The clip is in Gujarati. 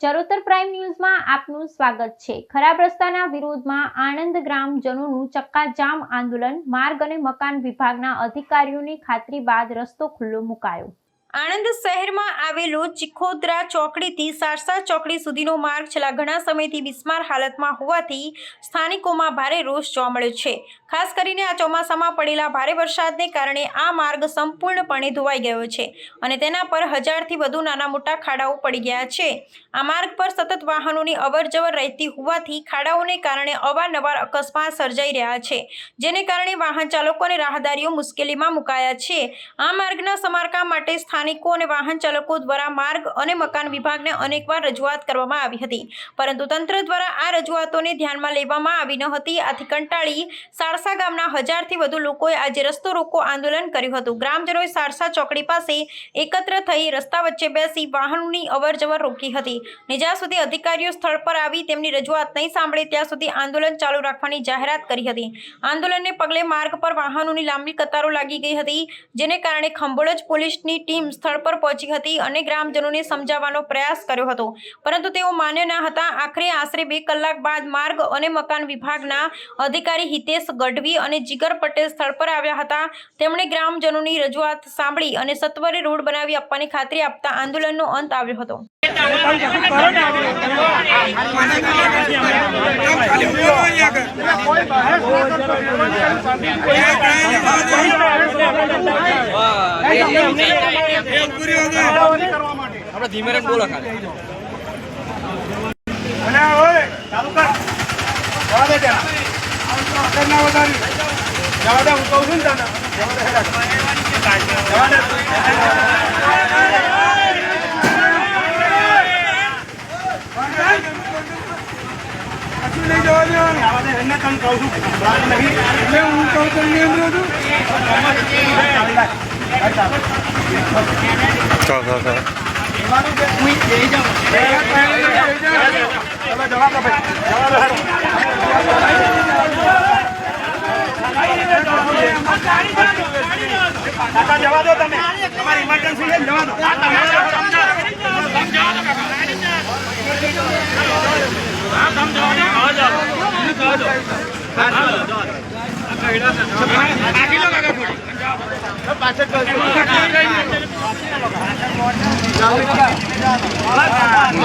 ચરોતર પ્રાઇમ ન્યૂઝમાં આપનું સ્વાગત છે. ખરાબ રસ્તાના વિરોધમાં આણંદ ગ્રામજનોનું ચક્કાજામ આંદોલન, માર્ગ અને મકાન વિભાગના અધિકારીઓની ખાતરી બાદ રસ્તો ખુલ્લો મુકાયો. આણંદ શહેરમાં આવેલો ચિખોદરા ચોકડીથી સારસા ચોકડી સુધીનો માર્ગ છેલ્લા ઘણા સમયથી બિસ્માર હાલતમાં હોવાથી સ્થાનિકોમાં ભારે રોષ જોવા મળ્યો છે. ખાસ કરીને આ ચોમાસામાં પડેલા ભારે વરસાદને કારણે આ માર્ગ સંપૂર્ણપણે ધોવાઈ ગયો છે અને તેના પર હજારથી વધુ નાના મોટા ખાડાઓ પડી ગયા છે. આ માર્ગ પર સતત વાહનોની અવરજવર રહેતી હોવાથી ખાડાઓને કારણે અવારનવાર અકસ્માત સર્જાઈ રહ્યા છે, જેને કારણે વાહન ચાલકો અને રાહદારીઓ મુશ્કેલીમાં મુકાયા છે. આ માર્ગના સમારકામ માટે સ્થાનિકો અને વાહન ચાલકો દ્વારા માર્ગ અને મકાન વિભાગને અનેકવાર રજૂઆત કરવામાં આવી હતી, પરંતુ તંત્ર દ્વારા આ રજૂઆતોને ધ્યાનમાં લેવામાં આવી ન હતી. આથી કંટાળી સારસા ગામના હજારથી વધુ લોકોએ આજે રસ્તો રોકો આંદોલન કર્યું હતું. ગ્રામજનોએ સારસા ચોકડી પાસે એકત્ર થઈ રસ્તા વચ્ચે બેસી વાહનોની અવરજવર રોકી હતી. ને જ્યાં સુધી અધિકારીઓ સ્થળ પર આવી તેમની રજૂઆત નહીં સાંભળે ત્યાં સુધી આંદોલન ચાલુ રાખવાની જાહેરાત કરી હતી. આંદોલનને પગલે માર્ગ પર વાહનોની લાંબી કતારો લાગી ગઈ હતી, જેને કારણે ખંભોળજ પોલીસની ટીમ સ્થળ પર પહોંચી હતી અને ગ્રામજનોને સમજાવવાનો પ્રયાસ કર્યો હતો. પરંતુ તેઓ માન્ય ન હતા. આખરે આશરે બે કલાક બાદ માર્ગ અને મકાન વિભાગના અધિકારી હિતેશ ગઢવી અને જીગર પટેલ સ્થળ પર આવ્યા હતા. તેમણે ગ્રામજનોની રજૂઆત સાંભળી અને સત્વરે રોડ બનાવી આપવાની ખાતરી આપતા આંદોલનનો અંત આવ્યો હતો. આપણે ધીમે બોલો ખાલી. ચાલુ કર ના વધારી જવા દે હું કહું છું ને તને જવા દે નહીં જવા દેવાનું. જવા દે, એને તને કહું છું. નહીં. એટલે હું કહું છું એની અંદર હતું. ચાલી ચાલો. છે. ચલો, જવા દો ભાઈ. જવા દો, હેડો. કાકા જવા દો તમે. તમારી ઇમરજન્સી છે જવા દો. પાછળ